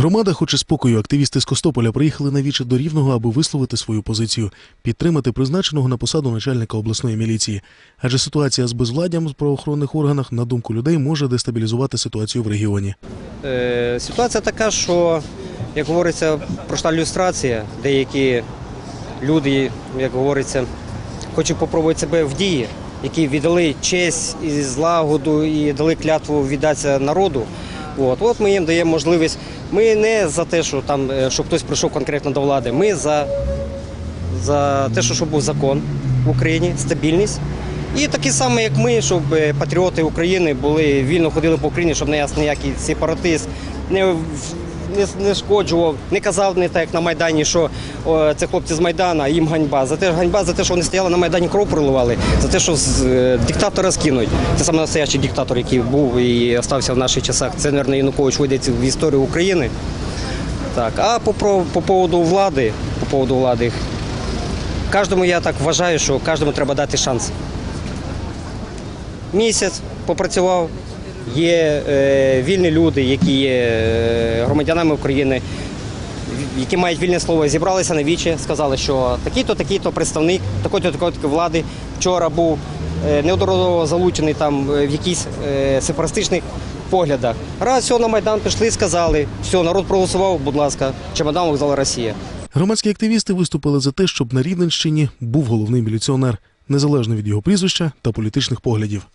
Громада хоче спокою. Активісти з Костополя приїхали на віче до Рівного, аби висловити свою позицію, підтримати призначеного на посаду начальника обласної міліції. Адже ситуація з безвладдям в правоохоронних органах, на думку людей, може дестабілізувати ситуацію в регіоні. Е, Ситуація така, що, як говориться, пройшла люстрація. Деякі люди, як говориться, хочуть спробувати себе в дії, які віддали честь і злагоду і дали клятву віддатися народу. От, от ми їм даємо можливість. Ми не за те, що там е, щоб хтось прийшов конкретно до влади. Ми за, за те, що щоб був закон в Україні, стабільність. І такі саме, як ми, щоб е, патріоти України були вільно ходили по Україні, щоб нас ніякий сепаратист не, не, не шкоджував, не казав не так, як на Майдані, що о, це хлопці з Майдана, їм ганьба. За те ганьба за те, що вони стояли на Майдані, кров проливали, за те, що з, е, диктатора скинуть. Це саме настоящий диктатор, який був і остався в наших часах. Це, мабуть, Янукович вийде в історію України. Так, а по, про- по поводу влади, по поводу влади, кожному я так вважаю, що кожному треба дати шанс. Місяць попрацював, є е, вільні люди, які є е, громадянами України, які мають вільне слово, зібралися на вічі, сказали, що такий-то, такий-то представник, такої-то, такої-то влади вчора був е, неодноразово залучений там в якісь сепаратистичних поглядах. Раз все на Майдан пішли, сказали, все, народ проголосував, будь ласка, чемодан вокзал Росія. Громадські активісти виступили за те, щоб на Рівненщині був головний міліціонер, незалежно від його прізвища та політичних поглядів.